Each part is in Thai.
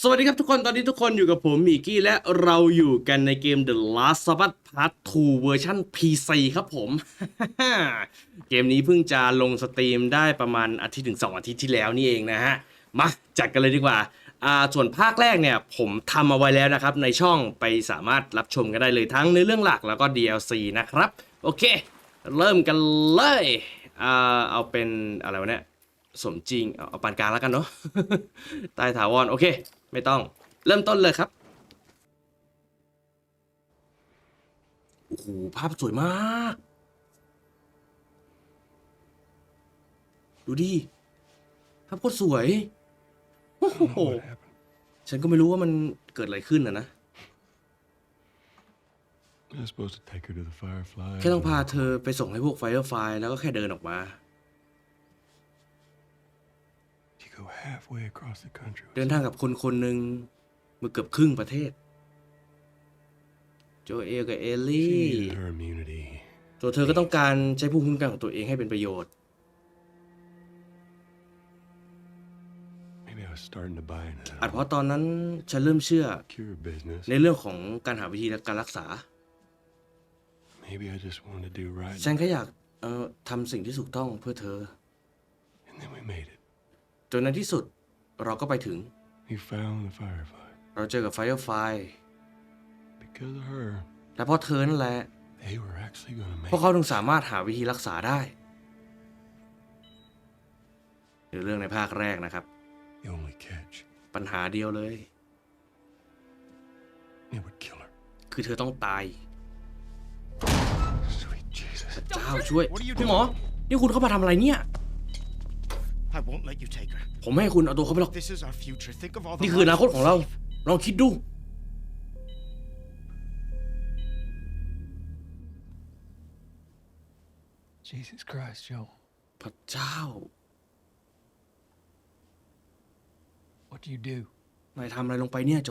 สวัสดีครับทุกคนตอนนี้ทุกคนอยู่กับผมมิกกี้และเราอยู่กันในเกม The Last of Us Part 2 เวอร์ชัน PC ครับผม เกมนี้เพิ่งจะลงสตรีมได้ประมาณอาทิตย์ถึง 2 อาทิตย์ที่แล้วนี่เองนะฮะ มาจัดกันเลยดีกว่าอ่า ส่วนภาคแรกเนี่ยผมทำเอาไว้แล้วนะครับ ในช่องไปสามารถรับชมกันได้เลยทั้งในเรื่องหลักแล้วก็ DLC นะครับ โอเค เริ่มกันเลยอ่าเอาเป็นอะไรวะเนี่ยสมจริง เอาปานกลางแล้วกันเนาะ ใตายถาวร โอเค ไม่ต้อง เริ่มต้นเลยครับ โอ้โห ภาพสวยมาก ดูดิ ภาพโคตรสวย โอ้โห What happened? ฉันก็ไม่รู้ว่ามันเกิดอะไรขึ้นนะนะ I was supposed to take her to the Firefly. แค่ต้องพาเธอไปส่งให้พวกไฟเออร์ไฟแล้วก็แค่เดินออกมา You go halfway across the country. with เดินทางกับคนคนหนึ่งมาเกือบครึ่งประเทศ โจเอลกับเอล She ลี่ needed her immunity. ตัวเธอก็ต้องการใช้ภูมิคุ้มกันของตัวเองให้เป็นประโยชน์ Maybe I was starting to buy into อาจ that เพราะตอนนั้นฉันเริ่มเชื่อ cure business. ในเรื่องของการหาวิธีการรักษา Maybe I just wanted to do right. ฉันแค่อยากเอ่อทำสิ่งที่ถูกต้องเพื่อเธอ นในที่สุดเราก็ไปถึง We found the Firefly. เราเจอกับไฟเออร์ไฟ Because of her, และเพราะเธอนั่นแหละ they were actually going to พ make วกเขาถึงสามารถหาวิธีรักษาได้ในเรื่องในภาคแรกนะครับ the only catch. ปัญหาเดียวเลย It would kill her. คือเธอต้องตาย Sweet Jesus. เจ้าช่วย What are you คุณหมอนี่คุณเข้ามาทำอะไรเนี่ย I won't let you take her. ผมไม่ให้คุณเอาตัวเขาไปหรอก This is our future. Think of all the นี่คืออนาคตของเรา ลองคิดดู Jesus Christ, Joe. พระเจ้า What do you do? นายทำอะไรลงไปเนี่ยโจ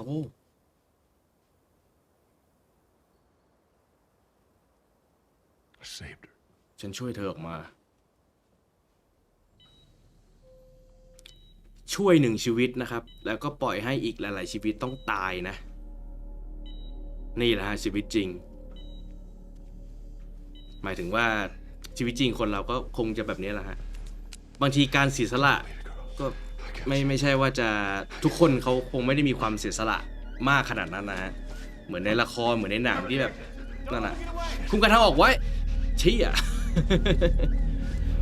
I saved her. ฉันช่วยเธอออกมา ช่วยหนึ่งชีวิตนะครับ แล้วก็ปล่อยให้อีกหลายๆชีวิตต้องตายนะ นี่แหละฮะชีวิตจริง หมายถึงว่าชีวิตจริงคนเราก็คงจะแบบนี้แหละฮะบางทีการเสียสละก็ไม่ไม่ใช่ว่าจะทุกคนเขาคงไม่ได้มีความเสียสละมากขนาดนั้นนะฮะเหมือนในละครเหมือนในหนังที่แบบนั่นน่ะคุมกันทางออกไว้เชี่ย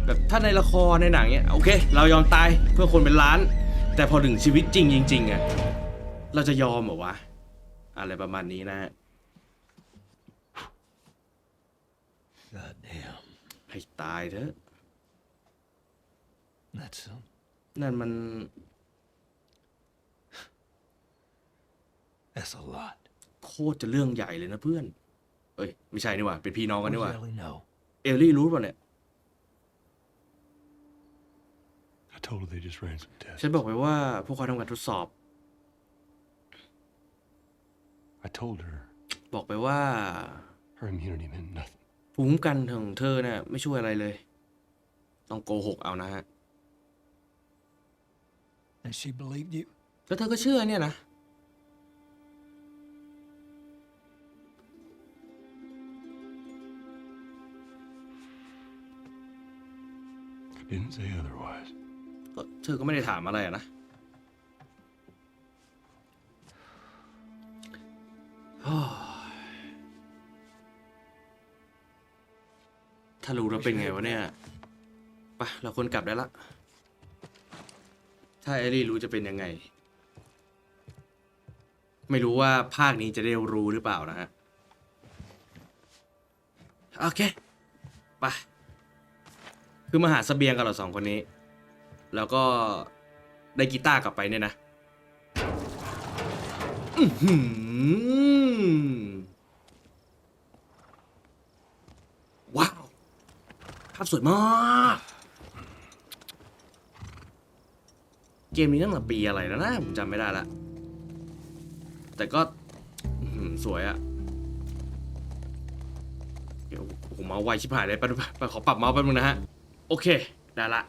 แบบถ้าในละครในหนังเนี้ยโอเค เรายอมตายเพื่อคนเป็นล้าน แต่พอถึงชีวิตจริงจริงๆอะเราจะยอมเหรอวะ อะไรประมาณนี้นะฮะ God damn. ให้ตายเถอะ That's some. นั่นมัน That's a lot. โคตรจะเรื่องใหญ่เลยนะเพื่อน เอ้ย ไม่ใช่นี่หว่า เป็นพี่น้องกัน What นี่ห does ว่า Ellie know? เอลลี่รู้ป่ะเนี่ย I told her they just ran some tests. ฉันบอกไปว่าพวกเขาทำการทดสอบ I told her บอกไปว่า her immunity meant nothing. ภูมิคุ้มกันของเธอเนี่ยไม่ช่วยอะไรเลย ต้องโกหกเอานะฮะ And she believed you? แล้วเธอก็เชื่อเนี่ยนะ I didn't say otherwise. ก็เธอก็ไม่ได้ถามอะไรนะถ้ารู้แล้วเป็นไงวะเนี่ยไปะเราควรกลับได้ละ ถ้าเอลี่รู้จะเป็นยังไง ไม่รู้ว่าภาคนี้จะได้รู้หรือเปล่านะฮะ โอเค ไป คือมาหาเสบียงกันเหราสองคนนี้ แล้วก็ได้กีตาร์กลับไปเนี่ยนะว้าว ภาพสวยมาก เกมนี้ตั้งแต่ปีอะไรแล้วนะ ผมจำไม่ได้ละ แต่ก็สวยอะเดี๋ยวผมเมาส์ไวชิบหายเลยไปดูไปขอปรับเมาส์แป๊บนึงนะฮะ โอเค ได้ละ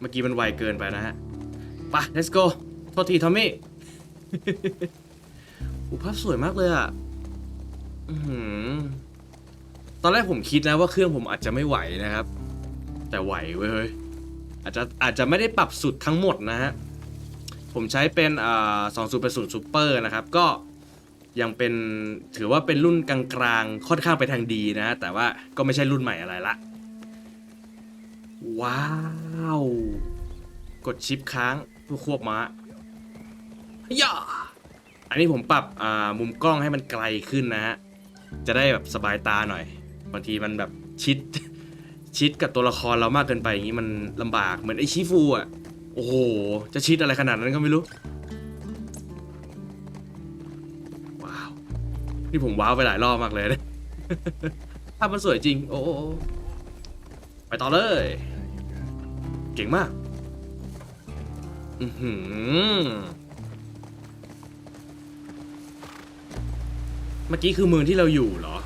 เมื่อกี้มันไวเกินไปนะฮะไป let's go โทษทีทอมมี่อุภาพสวยมากเลยอะตอนแรกผมคิดนะว่าเครื่องผมอาจจะไม่ไหวนะครับ แต่ไหวเว้ยเฮ้ยอาจจะอาจจะไม่ได้ปรับสุดทั้งหมดนะฮะ ผมใช้เป็นอ่าสองสูเป็นศูนย์ซูเปอร์นะครับ ก็ยังเป็นถือว่าเป็นรุ่นกลางๆ ค่อนข้างไปทางดีนะ แต่ว่าก็ไม่ใช่รุ่นใหม่อะไรละ ว้าว กดชิปค้างเพื่อควบม้าย่าอันนี้ผมปรับมุมกล้องให้มันไกลขึ้นนะฮะ จะได้แบบสบายตาหน่อย บางทีมันแบบชิด ชิดกับตัวละครเรามากเกินไปอย่างนี้มันลำบากเหมือนไอชิฟูอะ โอ้โห จะชิดอะไรขนาดนั้นก็ไม่รู้ ว้าว นี่ผมว้าวไปหลายรอบมากเลยนะภาพมันสวยจริง โอ้ ไปต่อเลย เก่งมาก อือหือ เมื่อกี้คือเมืองที่เราอยู่เหรอ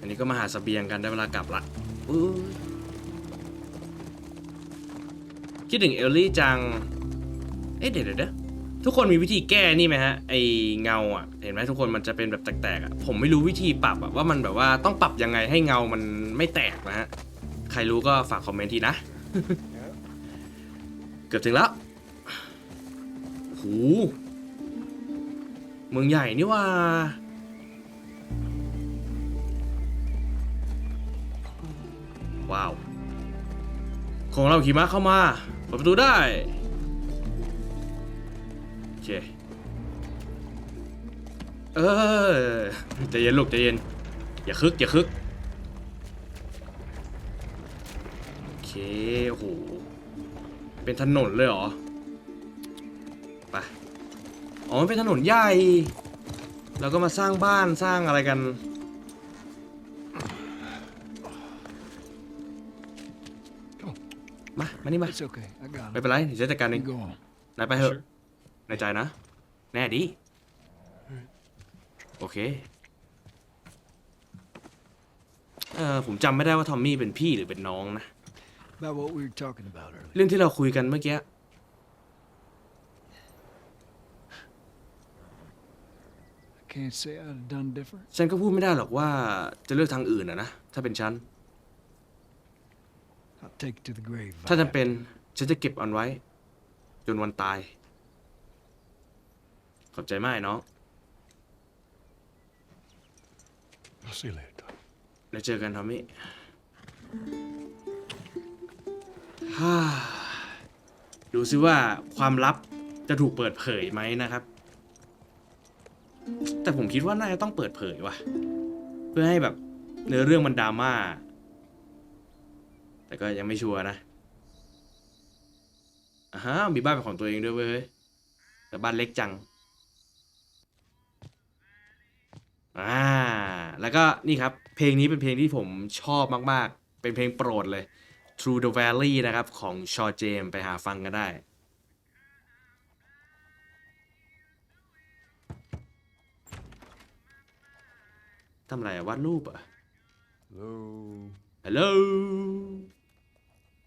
อันนี้ก็มาหาสเสบียงกันได้เวลากลับละคิดถึงเอลลี่จัง เอ๊ะเดะเดี๋ยวเดี๋ยว ทุกคนมีวิธีแก้นี่ไหมฮะไอเงาอะเห็นไหมทุกคนมันจะเป็นแบบแตกๆอะผมไม่รู้วิธีปรับอะว่ามันแบบว่าต้องปรับยังไงให้เงามันไม่แตกนะฮะใครรู้ก็ฝากคอมเมนต์ทีนะ เกือบถึงแล้วโหเมืองใหญ่นี่ว่าว้าว ของเราขี่ม้าเข้ามาเปิดประตูได้ เค เออใจเย็นลูกใจเย็น อย่าคึก อย่าคึก โอเค โอ้โห เป็นถนนเลยเหรอ ไป อ๋อมันเป็นถนนใหญ่ แล้วก็มาสร้างบ้านสร้างอะไรกันมา มานี่มา It's okay. I got ไม่ it. เป็นไรเดี๋ยวจะจัดการเอง You go on. นายไปเถอะ Sure. ในใจนะ แน่ดีโอเค เออผมจำไม่ได้ว่าทอมมี่เป็นพี่หรือเป็นน้องนะ About what we were talking about earlier. เรื่องที่เราคุยกันเมื่อกี้ I can't say I'd have done different. ฉันก็พูดไม่ได้หรอกว่าจะเลือกทางอื่นอะนะ ถ้าเป็นฉัน I'll take it to the grave. if ถ้า I จำเป็น ฉันจะเก็บมันไว้ จนวันตาย ขอบใจมากไอ้น้อง I'll see you later, Tom. แล้วเจอกันทอมมี่ฮ่าดูซิว่าความลับจะถูกเปิดเผยไหมนะครับ แต่ผมคิดว่าน่าจะต้องเปิดเผยว่ะ เพื่อให้แบบเนื้อเรื่องมันดราม่า แต่ก็ยังไม่ชัวร์นะอ่าฮะมีบ้านเป็นของตัวเองด้วยเว้ยเฮ้ยแต่บ้านเล็กจัง อ่า แล้วก็นี่ครับ เพลงนี้เป็นเพลงที่ผมชอบมาก ๆ เป็นเพลงโปรดเลย Through the Valley นะครับ ของชอเจมไปหาฟังกันได้ทำอะไรอะวาดรูปอะ Hello, ฮัลโหล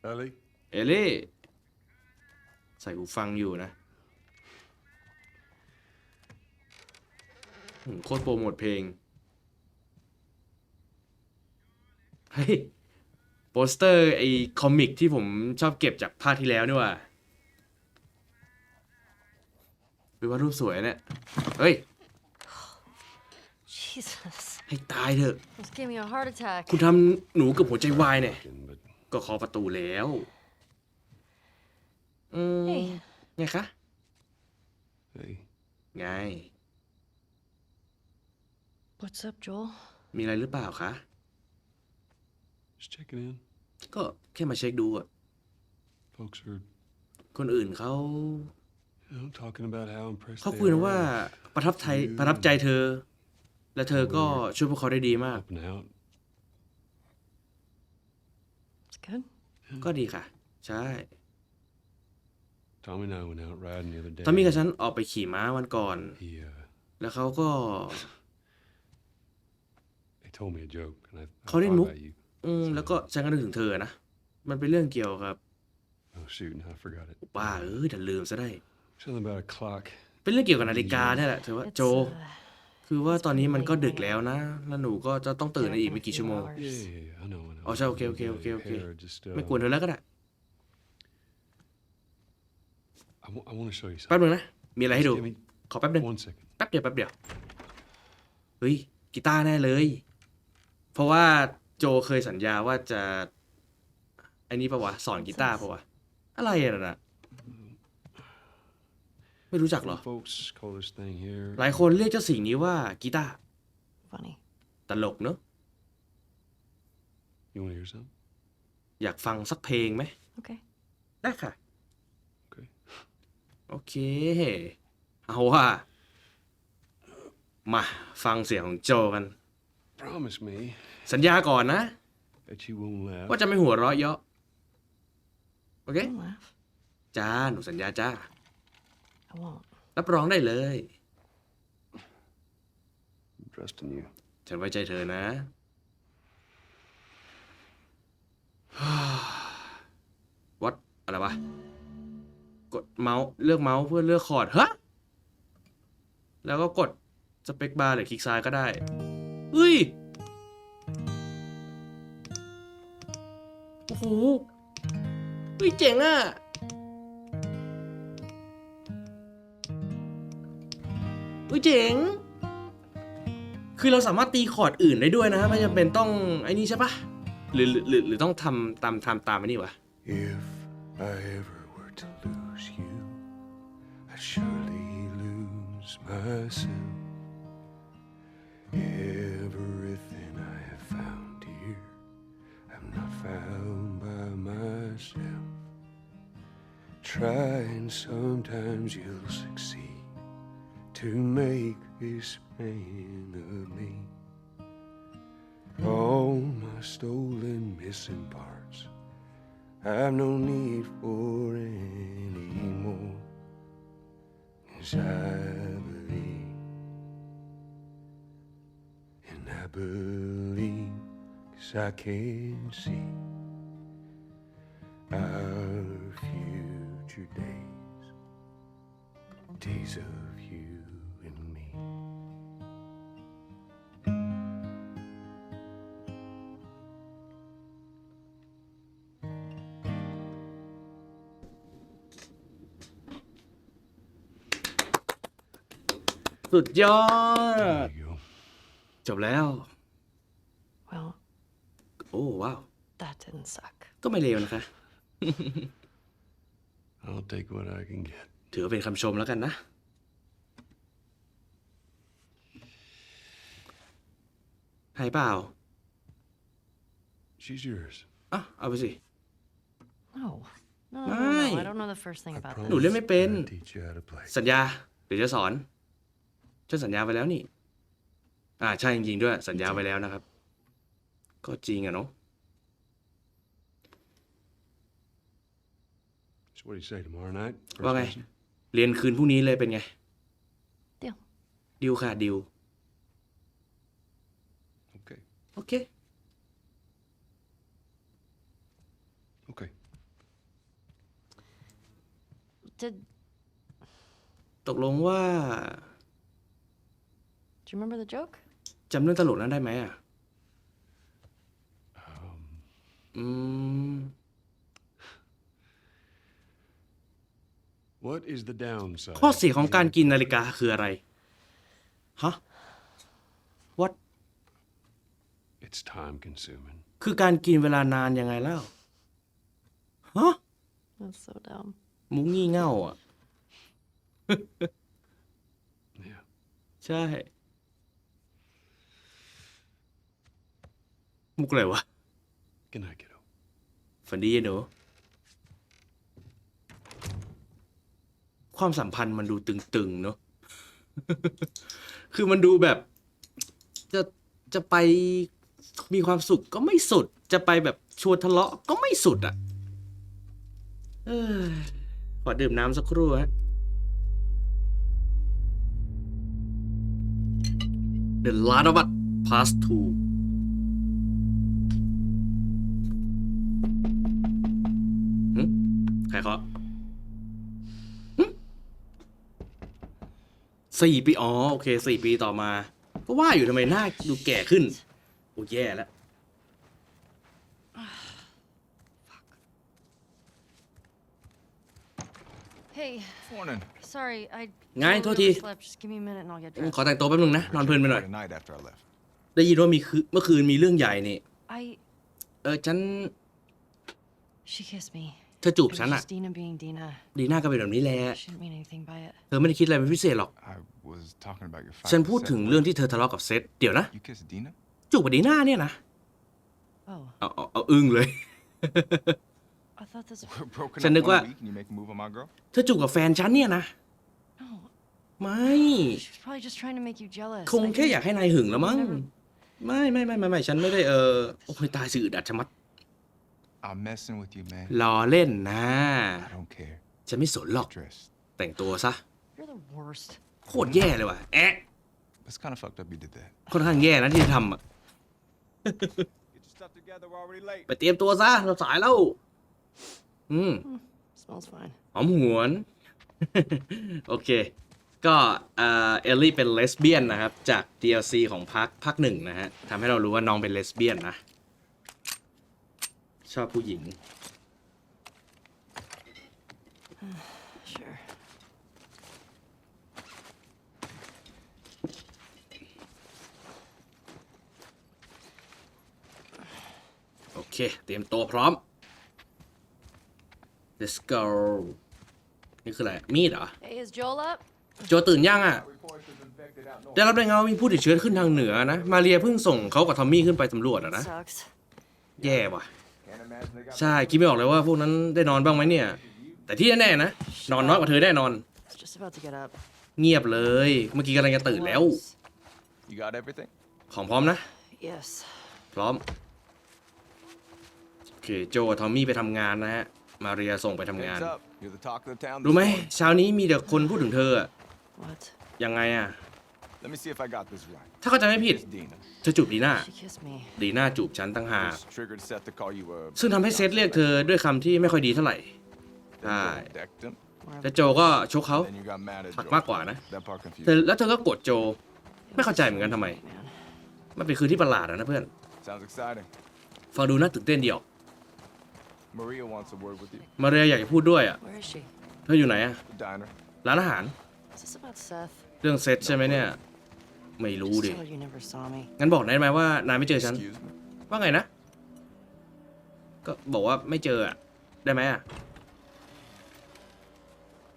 Ellie. เอเล่ใส่หูฟังอยู่นะ โคตรโปรโมทเพลง เฮ้ย โปสเตอร์ไอ้คอมิกที่ผมชอบเก็บจากภาคที่แล้วนี่ว่าเป็นว่าดรูปสวยเนี่ย เฮ้ย Jesus. ให้ตายเถอะ Almost gave me a heart attack. คุณทำหนูกับหัวใจวายเนี่ย But ก็เคาะประตูแล้วอืม Hey. ไงคะ hey, ไง What's up, Joel? มีอะไรหรือเปล่าคะ just checking in. ก็แค่มาเช็คดูอะ Folks are, คนอื่นเขา you know, talking about how impressed เขา they คุยนะ are ว่าประทับใจประทับใจเธอ และเธอก็ช่วยพวกเขาได้ดีมาก helping out. It's good. ก็ดีค่ะ ใช่ Tommy and I went out riding the other day. ตอนมี่กับฉันออกไปขี่ม้าวันก่อน He, uh, แล้วเขาก็ they told me a joke, and I, I เขาเล่น thought มุก about you. อืมแล้วก็ฉันก็นึกถึงเธอนะ มันเป็นเรื่องเกี่ยวกับ Oh, shoot, no, I forgot it. บ้าเอ้ยแต่ลืมซะได้ Something about a clock. เป็นเรื่องเกี่ยวกับนาฬิกาเนี่ยแหละเธอว่า It's, โจ uh, คือว่าตอนนี้มันก็ดึกแล้วนะ แล้วหนูก็จะต้องตื่นในอีกไม่กี่ชั่วโมง Yeah, yeah, yeah, I know, I know. Oh, so okay, okay, Yeah, okay, your okay. hair just, uh, ไม่กวนเธอแล้วก็ได้ I, w- I want to show you แป๊บ something. นึงนะ มีอะไรให้ดู Give me ขอแป๊บนึง one second. แป๊บเดียวแป๊บเดียว เฮ้ยกีตาร์แน่เลย เพราะว่าโจเคยสัญญาว่าจะไอ้นี่ปะวะสอนกีตาร์ปะวะอะไรอะน่ะไม่รู้จักเหรอ Some folks call this thing here. หลายคนเรียกเจ้าสิ่งนี้ว่ากีตาร์ Funny. ตลกเนอะ You want to hear something? อยากฟังสักเพลงไหม Okay. ได้ค่ะ Okay. โอเค เอาว่า มาฟังเสียงของโจกัน Promise me สัญญาก่อนนะ that you won't laugh. ว่าจะไม่หัวเราะเยาะโอเค Don't laugh. จ้า หนูสัญญาจ้า I won't. รับรองได้เลย I'm trusting you. ฉันไว้ใจเธอนะ วัดอะไรวะ กดเมาส์เลือกเมาส์เพื่อเลือกคอร์ดฮะแล้วก็กดสเปคบาร์หรือคลิกซ้ายก็ได้ เฮ้ย โอ้โห เฮ้ย เจ๋งอะ เฮ้ย เจ๋ง คือเราสามารถตีคอร์ดอื่นได้ด้วยนะไม่จำเป็นต้องไอ้นี่ใช่ปะหรือหรือหรือหรือต้องทำตามทำตามไอ้นี่วะ If I ever were to lose you, I'd surely lose myself. Sometimes you'll succeed to make this man of me. All my stolen missing parts. I've no need for anymore. Cause I believe, and I believe, cause I can see our future days, days of you and me. สุดยอด There you go. จบแล้ว Well, โอ้ว้าว that didn't suck. ก็ไม่เลวนะคะ I'll take what I can get. ถือว่าเป็นคำชมแล้วกันนะ ให้เปล่า She's yours. อะเอาไปสิ No. No, no, no, Why? no. I don't know the first thing I about promise หนูเล่นไม่เป็น I'll teach you how to play. สัญญา เดี๋ยวจะสอนฉันสัญญาไปแล้วนี่ อ่าใช่จริงๆด้วย สัญญาไปแล้วนะครับ ก็จริงอะเนาะ So what do you say tomorrow night? First ว่าไง lesson? เรียนคืนพรุ่งนี้เลยเป็นไง Deal. ดิวค่ะดิว Okay. โอเค Okay. Did do ตกลงว่า you remember the joke? จำเรื่องตลกนั้นได้ไหมอะ อืม What is the downside? ข้อเสียของการกินนาฬิกาคืออะไร ฮะ what It's time consuming. คือการกินเวลานานยังไงแล้ว ฮะ That's so dumb. มุงงี่เง่าอะ Yeah. ใช่ มุกอะไรวะ Good night, kiddo. ฝันดีหนู ความสัมพันธ์มันดูตึงๆเนอะคือมันดูแบบ จะจะไปมีความสุขก็ไม่สุด จะไปแบบชวนทะเลาะก็ไม่สุดอะเออขอดื่มน้ำสักครู่ฮะ The Last of Us Part 2 สี่ปี อ๋อ โอเคสี่ปีต่อมาก็ว่าอยู่ทำไมหน้าดูแก่ขึ้น โอ้แย่แล้ว Hey, Morning. sorry, I Ngay, totally thôi thì- overslept. Just give me a minute and I'll get ขอ dressed. แต่งตัวแป๊บนึงนะ นอนเพลินไปหน่อย The night after I left. ได้ยินว่ามีคือเมื่อคืนมีเรื่องใหญ่นี่ I. เออฉัน She kissed me. เธอจูบ It ฉัน was อะ just Dina being Dina. ดีหน้าก็เป็นแบบนี้แหละ She didn't mean anything by it. เธอไม่ได้คิดอะไรเป็นพิเศษหรอก I was talking about your fight. ฉัน with พูด Seth ถึง last เรื่องที่เธอทะเลาะกับเซธเดี๋ยวนะ You kissed Dina? จูบกับดีหน้าเนี่ยนะ Oh, เอาเอาเอาอึ้งเลย I thought this. We're broken ฉัน up นึกว่า one week and you make a move on my girl? เธอจูบกับแฟนฉันเนี่ยนะ No, ไม่ she was probably just trying to make you jealous. คง I แค่ didn't- อยากให้นายหึงแล้วมั้ง Never- ไม่ไม่ไม่ไม่ไม่ฉันไม่ได้เออ โอ้ยตายสื่อดัดชะมัด I'm messing with you, man. ล้อเล่นนะ I don't care. ฉันไม่สนหรอก Dress. แต่งตัวซะ You're the worst. โคตรแย่เลยว่ะ แอะ It's kind of fucked up you did that. ค่อนข้างแย่นะที่ทำอะ Get your stuff together. We're already late. ไปเตรียมตัวซะเราสายแล้ว อืม Smells fine. หอมหวน โอเค ก็เอ่อเอลลี่เป็นเลสเบี้ยนนะครับ จาก DLC ของพักพักหนึ่งนะฮะทำให้เรารู้ว่าน้องเป็นเลสเบี้ยนนะ ชอบผู้หญิง Sure. โอเค เตรียมตัวพร้อม let's go นี่คืออะไร มีดเหรอ Hey, is Joel up? โจตื่นยังอะ ได้รับรายงานว่ามีผู้ติดเชื้อขึ้นทางเหนือนะ มาเรียเพิ่งส่งเขากับทอมมี่ขึ้นไปสำรวจอะนะ Sucks. แย่ว่ะ Can't imagine they got ใช่คิดไม่ออกเลยว่าพวกนั้นได้นอนบ้างไหมเนี่ย แต่ที่แน่ๆนะ นอนน้อยกว่าเธอแน่นอน It's just about to get up. เงียบเลย เมื่อกี้กำลังจะตื่นแล้ว Close. You got everything? ของพร้อมนะ Yes. พร้อม โอเค โจกับทอมมี่ไปทำงานนะฮะ มาเรียส่งไปทำงาน Heads up. You're the talk of the town. รู้ไหม this morning. เช้านี้มีแต่คนพูดถึงเธออะ What? ยังไงอะ Let me see if I got this right. ถ้าเข้าใจไม่ผิด It's Dina. เธอจูบดีน่า She kissed me. ดีน่าจูบฉันตั้งหาก This triggered Seth to call you a. ซึ่งทำให้เซธเรียกเธอด้วยคำที่ไม่ค่อยดีเท่าไหร่ Then Joel Right. decked him. More of แต่โจก็ชกเขา Then you got mad at หัก Joel. มากกว่านะ That part เธอ confused. แล้วเธอก็กดโจ it ไม่ was เข้าใจเหมือนกันทำไม man. มันเป็นคืนที่ประหลาดอะนะเพื่อน Sounds exciting. ฟังดูน่าตื่นเต้นดีออก Maria wants a word with you. มาเรียอยากจะพูดด้วยอะ Where is she? เธออยู่ไหนอะ The diner. ร้านอาหาร Is this about Seth? เรื่องเซตใช่ไหมเนี่ย ไม่รู้ Just ดิ tell her you never saw me. งั้นบอกได้ไหมว่านายไม่เจอฉัน Excuse me. ว่าไงนะ ก็บอกว่าไม่เจออะได้ไหมอะ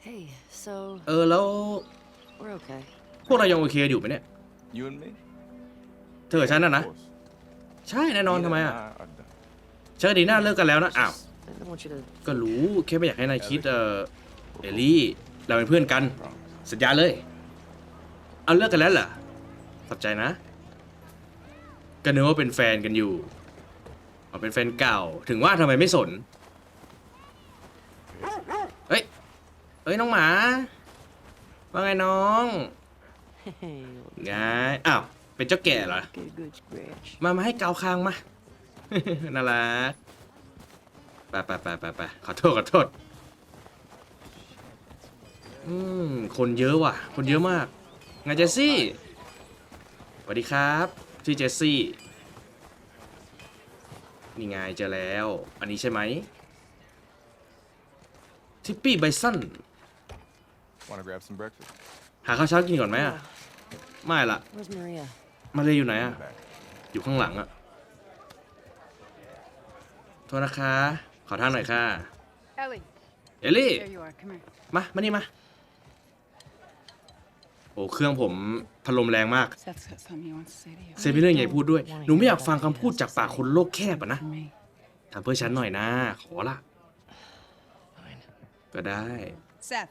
Hey, so เออแล้ว we're okay. พวกเรายังโอเคอยู่ไหมเนี่ย You and me? เธอกับฉันน่ะนะ Of course. ใช่แน่นอน Dina ทำไม and อะ I are done. เชอดีน่าเลิกกันแล้วนะ อ้าว I didn't want you to. ก็รู้แค่ไม่อยากให้นายคิดเออเอลลี่ เราเป็นเพื่อนกัน Promise. สัญญาเลย เอาเลิกกันแล้วเหรอ ขอบใจนะ ก็นึกว่าเป็นแฟนกันอยู่เอเป็นแฟนเก่า ถึงว่าทำไมไม่สน เฮ้ย เฮ้ยน้องหมา ว่าไงน้องไงอ้าว เป็นเจ้าแก่เหรอ มา มาให้เกาคางมา น่ารักไปไปไปไปไปขอโทษขอโทษ อืม คนเยอะว่ะ คนเยอะมาก ไงเจสซี่ วัสดีครับชื่อเจสซี่นี่ไงเจอแล้ว อันนี้ใช่ไหมทิปปี้ไบซัน Want to grab some breakfast? หาข้าวเช้ากินก่อนไหม Yeah. อะ ไม่ละ Where's Maria? มาเลยอยู่ไหน In อะ the back. อยู่ข้างหลังอะโทษนะคะ ขอทางหน่อยค่ะ Ellie, เอลลี่ there you are. Come here. มา มานี่มาโอ้เครื่องผมพัดลมแรงมาก Seth's got something he wants to say to you. เซฟมีเรื่องใหญ่พูดด้วย หนูไม่อยากฟังคำพูดจากปากคนโลกแคบอะนะ For me. ทำเพื่อฉันหน่อยนะ ขอละ Fine. ก็ได้ Seth,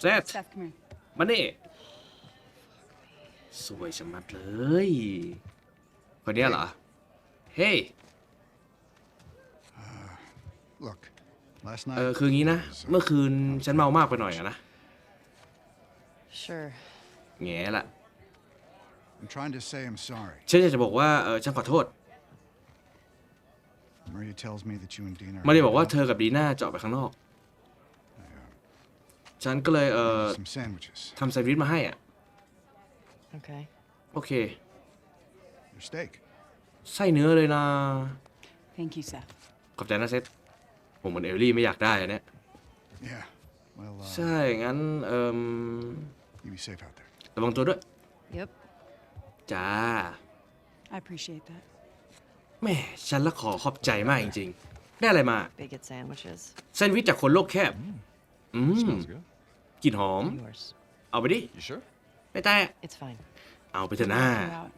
แซด Seth, come here. มานี่สวยชะมัดเลยคนเนี้ยเหรอ เฮ้ย Look, last เออ night คืองี้นะ เมื่อคืนฉันเมามากไปหน่อยอะนะ Sure. แง่ละ I'm trying to say I'm sorry. ฉันอยากจะบอกว่าเออฉันขอโทษ Maria tells me that you and Dean are. มาเรียบอกว่าเธอกับดีน่าจะออกไปข้างนอก ฉันก็เลยเอ่อ Some sandwiches. ทำแซนด์วิชมาให้อะ Okay. โอเค Your steak. ไส้เนื้อเลยนะ Thank you, Seth. ขอบใจนะเซตผมเหมือนเอลลี่ไม่อยากได้อันเนี้ย Yeah. Well, uh, ใช่ งั้นเอ่ม you be safe out there. ระวังตัวด้วย Yep. จ้า I appreciate that. แม่ฉันละขอขอบใจมากจริงๆ ได้อะไรมา Bigot sandwiches. แซนด์วิชจากคนโลกแคบ อืม Smells good. กลิ่นหอม Yours. เอาไปดิ You sure? ไม่แต่ It's fine. เอาไปเถอะหน้า Knock you out.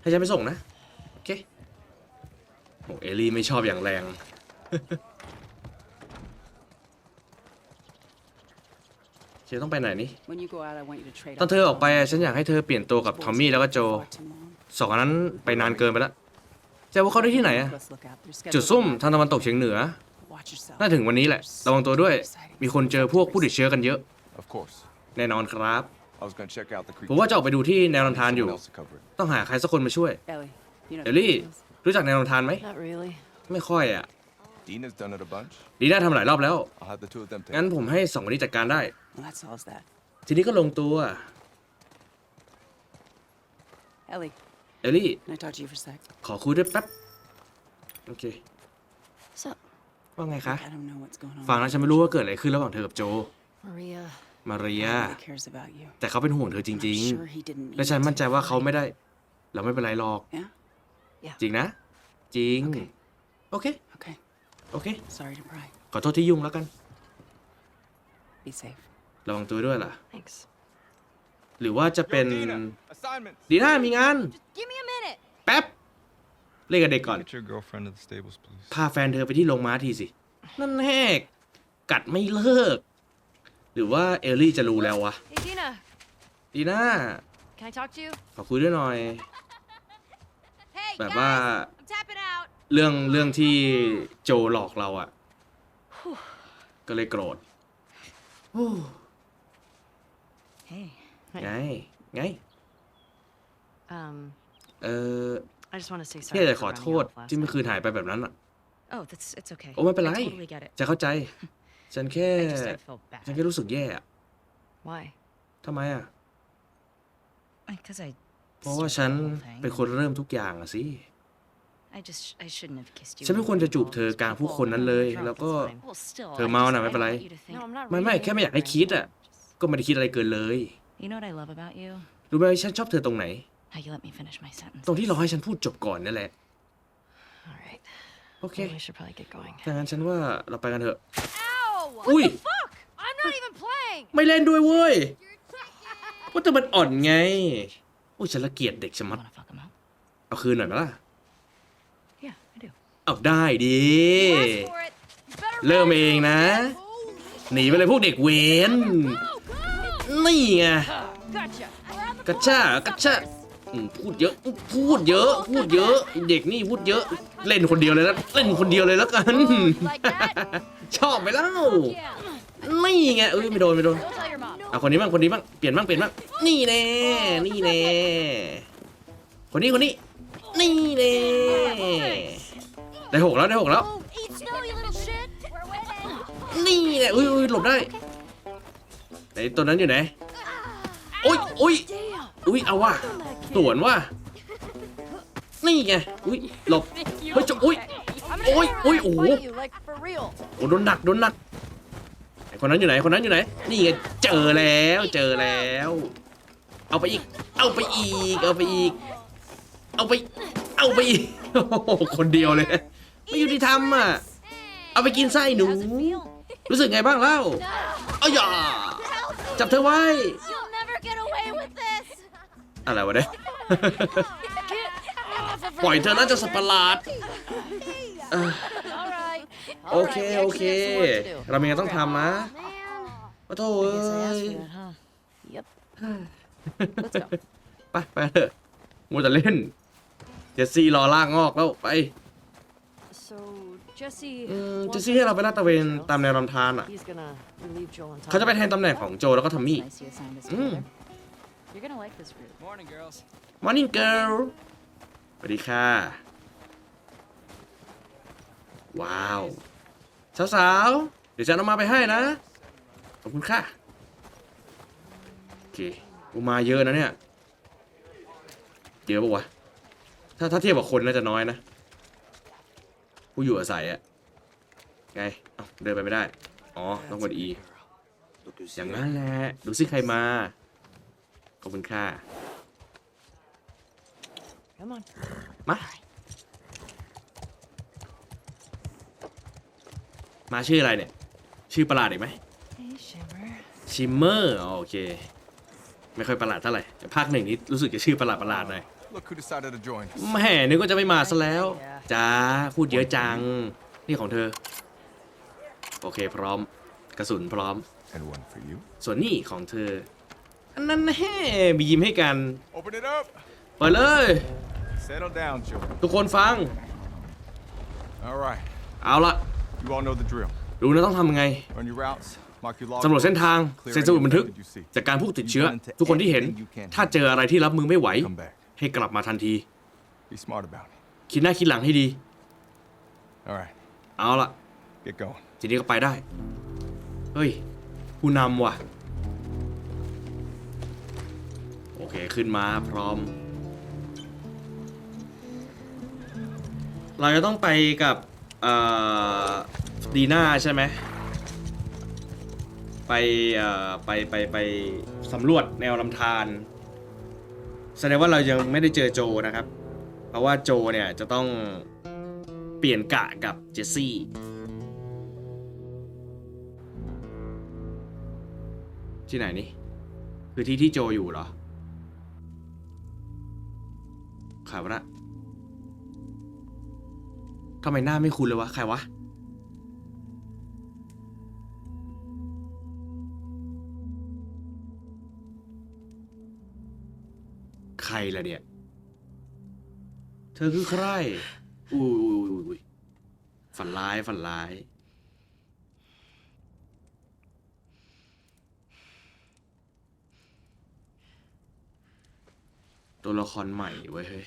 ให้ฉันไปส่งนะ โอเคโอ้เอลลี่ไม่ชอบอย่างแรง เชต้องไปไหนนี่ When you go out, I want you to trade ตอนเธอออกไปอะฉันอยากให้เธอเปลี่ยนตัวกับทอมมี่แล้วก็โจ Far too long. สองอันนั้นไปนานเกินไปแล้วจะว่าเขาได้ที่ไหนอะ Let's look out. They're จุด scheduled ซุ่ม tonight. ทางตะวันตกเฉียงเหนือ Watch yourself. น่าถึงวันนี้แหละ ระวังตัวด้วย มีคนเจอพวกผู้ติดเชื้อกันเยอะ Of course. แน่นอนครับ I was gonna check out the creek. ผมว่าจะออกไปดูที่แนวลำธารอยู่ Someone else to cover it. ต้องหาใครสักคนมาช่วย Ellie, you know เอลลี่ รู้จักแนวลำธารไหม Not really. ไม่ค่อยอะ Dina's done it a bunch. ดีน่าทำหลายรอบแล้ว I'll have the two of them take งั้น it. ผมให้สองคนนี้จัดการได้ Well, that solves that. ทีนี้ก็ลงตัว Ellie, เอลลี่ can I talk to you for a sec? ขอคุยด้วยแป๊บ โอเค So, ว่าไงคะ I don't know what's going on. ฟังแล้วฉันไม่รู้ว่าเกิดอะไรขึ้นระหว่างเธอกับโจ Maria. มาเรีย He really cares about you. แต่เขาเป็นห่วงเธอจ And ริง I'm sure he didn't ๆ mean และฉัน to. มั่นใจว่าเขาไม่ได้ เราไม่เป็นไรหรอก Yeah? จริงนะ จริง โอเค Okay. โอเค Sorry to pry. ขอโทษที่ยุ่งแล้วกัน Be safe. ระวังตัวด้วยล่ะ Thanks. หรือว่าจะเป็น Assignments. ดีน่ามีงาน Give me a minute. แป๊บ เล่นกับเด็กก่อน Get your girlfriend to the stables, please. พาแฟนเธอไปที่โรงม้าทีสิ นั่นแหกกัดไม่เลิก หรือว่าเอลลี่จะรู้แล้ววะ Hey, Dina. ดีน่า Can I talk to you? ขอคุยด้วยหน่อย Hey, แบบว่า I'm tapping out. เรื่องเรื่องที่โจหลอกเราอะก็เลยโกรธ Hey. ไง ไง Um, เออ I just want to say พี่ sorry จะ for ขอ running โทษ off last ที่เมื่อ time. คืนหายไปแบบนั้นอะ Oh, that's it's okay. โอ้ไม่เป็นไร I totally get it. จะเข้าใจ ฉันแค่ I just I feel ฉัน bad. แค่รู้สึกแย่อะ Why? ทำไมอะ Because I. เพราะว่า started ฉัน the whole thing. เป็นคนเริ่มทุกอย่างอะสิ ฉันไม่ควรจะจูบเธอกลางผู้คนนั้นเลย แล้วก็ Well, still, เธอ I เมา just- น่ะ I ไม่เป็นไร don't want you to think- No, I'm not ไม่ไม่ really แค่ไม่อยากให้คิดอะก็ไม่ได้คิดอะไรเกินเลย You know what I love about you? รู้ไหมว่าฉันชอบเธอตรงไหน How you let me finish my sentence. ตรงที่รอให้ฉันพูดจบก่อนนั่นแหละ All right. โอเค Well, we should probably get going. ถ้างั้นฉันว่าเราไปกันเถอะ Ow! Ui. What the fuck? I'm not even playing. ไม่เล่นด้วยเว้ยว่าแต่มันอ่อนไงโอ้ยฉันละเกียดเด็กชะมัด Wanna fuck him up? เอาคืนหน่อยไหมล่ะ Yeah, I do. เอาได้ดิ Ask for it. You better เริ่ม run. เองนะ Holy หนีไปเลยพวกเด็กเวน Go, go! นี่ไง Gotcha. Around the กระชากกระชากอืมพูดเยอะ พูดเยอะ พูดเยอะ เด็กนี่พูดเยอะ เล่นคนเดียวเลยแล้วเล่นคนเดียวเลยแล้วกัน Like that? ชอบไปแล้ว Yeah. นี่ไงเอ้ยไม่โดนไม่โดน Don't tell your mom. เอาคนนี้บ้างคนนี้บ้างเปลี่ยนบ้างเปลี่ยนบ้างนี่แน่นี่แน่คนนี้คนนี้นี่แน่ ได้หกแล้วได้หกแล้ว Oh, eat snow, you little shit. We're winning. นี่แน่อุ้ยอุ้ยหลบได้ไหนตัวนั้นอยู่ไหนโอ้ยโอ้ย Damn. อุ้ยเอาว่ะสวนว่ะนี่ไงอุ้ยหลบเฮ้ยจะอุ้ย I'm โอ้ยโอ้ยโอ้โห fight you like for real. โอ้โดนหนักโดนหนักไอคนนั้นอยู่ไหนคนนั้นอยู่ไหน นี่ไงเจอแล้วเจอแล้ว เอาไปอีก เอาไปอีก เอาไปอีก เอาไป เอาไปอีกโอ้โหคนเดียวเลย ไม่ยุติธรรมอะ เอาไปกินไส้หนู How's it feel? รู้สึกไงบ้างเล่าเอาอย่าจับเธอไว้ You'll never get away with this. อะไรวะเนี่ย Get off of her. ปล่อยเธอน่าจะสัตว์ประหลาดเออ All right. โอเค โอเค เรามีงานต้องทำนะโอ้โถเอ้ Guess I asked ย for that, huh? Yep. Let's go. ไป ไปเถอะมัวแต่เล่น เจสซี่รอลากงอกแล้ว ไป So Jesse. อืม wants เจสซี่ให้เราไปลาดตระเวน trails. ตามแนวลำธารอะ He's gonna relieve Joel and Tom. เขาจะไปแทนตำแหน่งของโจแล้วก็ทอมมี่ Nice you assigned us Mm. together. You're gonna like this group. Morning girl สวัสดีค่ะ ว้าว สาวๆ เดี๋ยวฉันเอามาไปให้นะ ขอบคุณค่ะเคกูมาเยอะนะเนี่ย เยอะปะวะ ถ้าถ้าเทียบกับคนน่าจะน้อยนะ ผู้อยู่อาศัยอะไงเอ้าเดินไปไม่ได้ อ๋อ ต้องกด E อย่างนั้นแหละ ดูสิใครมา ขอบคุณค่ะ Come on. มา มาชื่ออะไรเนี่ย ชื่อประหลาดอีกไหม Hey, Shimmer. ชิมเมอร์ โอเค ไม่ค่อยประหลาดเท่าไหร่แต่ภาคหนึ่งนี้รู้สึกจะชื่อประหลาดประหลาดหน่อย Look who decided to join. แหม่นึกว่าจะไม่มาซะแล้วจ้าพูดเยอะจัง นี่ของเธอ โอเคพร้อม กระสุนพร้อม And one for you. ส่วนนี่ของเธอ อันนั้นแฮ่มียิ้มให้กัน Open it up. เปิดเลย Settle down, Joe. ทุกคนฟัง All right. เอาละ You all know the drill. รู้นะต้องทำไง Run your routes. Mark your log. สำรวจเส้นทาง Clear เซ็นสมุด any บันทึก that you see. จากการผู้ติดเชื้อ ทุกคนที่เห็น ถ้าเจออะไรที่รับมือไม่ไหว Come back. ให้กลับมาทันที Be smart about it. คิดหน้าคิดหลังให้ดี All right. เอาละ Get going. ทีนี้ก็ไปได้ เฮ้ย ผู้นำว่ะ โอเค ขึ้นมาพร้อม เราจะต้องไปกับเอ่อดีน่าใช่ไหม ไปเอ่อไปไปไปสำรวจแนวลำธาร แสดงว่าเรายังไม่ได้เจอโจนะครับ เพราะว่าโจเนี่ยจะต้องเปลี่ยนกะกับเจสซี่ที่ไหนนี่ คือที่ที่โจอยู่เหรอใครวะนะทำไมหน้าไม่คุ้นเลยวะ ใครวะ รล่ะเนี่ย เธอคือใครอุ้ยอุ้ยอุ้ยอุ้ยฝันร้ายฝันร้าย ตัวละครใหม่เว้ยเฮ้ย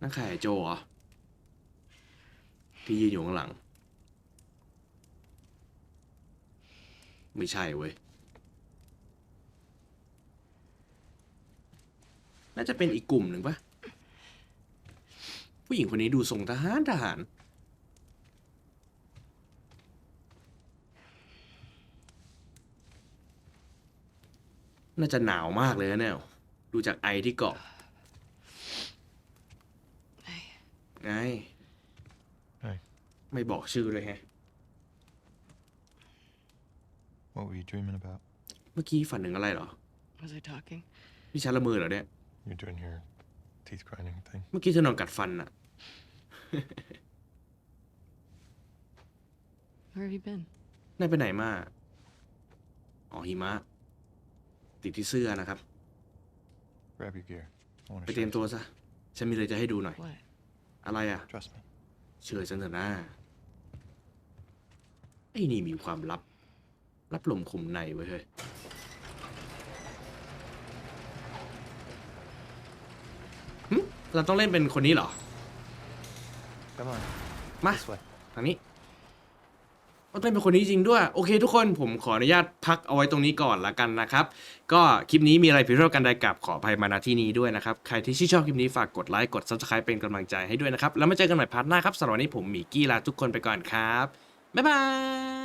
นั่นใครโจเหรอที่ยืนอยู่ข้างหลัง ไม่ใช่เว้ย น่าจะเป็นอีกกลุ่มหนึ่งปะผู้หญิงคนนี้ดูทรงทหารทหาร น่าจะหนาวมากเลยนะเนี่ยดูจากไอที่เกาะไง Hey. ไม่บอกชื่อเลยแฮะ What were you dreaming about? เมื่อกี้ฝันถึงอะไรเหรอ Was I talking? พี่ชันละมือเหรอเนี่ย You're doing your teeth grinding thing. เมื่อกี้เธอนอนกัดฟันอะ Where have you been? นายไปไหนมา อ๋อหิมะ ติดที่เสื้อนะครับ Grab your gear. I want ไป to เตรียมตัวซะ ฉันมีอะไรจะให้ดูหน่อย What? อะไรอะ Trust me. เชื่อฉันเถอะนะไอ้นี่มีความลับลับลมคมในไว้ยเฮ้ยหึ เราต้องเล่นเป็นคนนี้เหรอ Come on. มา This way. ทางนี้ก็ต้องเป็นคนนี้จริงด้วย โอเคทุกคนผมขออนุญาตพักเอาไว้ตรงนี้ก่อนละกันนะครับ ก็คลิปนี้มีอะไรผิดพลาดกันใดกับขออภัยมาณที่นี้ด้วยนะครับ ใครที่ชื่นชอบคลิปนี้ฝากกดไลค์กด subscribe เป็นกำลังใจให้ด้วยนะครับ แล้วมาเจอกันใหม่พาร์ทหน้าครับสำหรับวันนี้ผมหมีกี้ลาทุกคนไปก่อนครับ บ๊ายบาย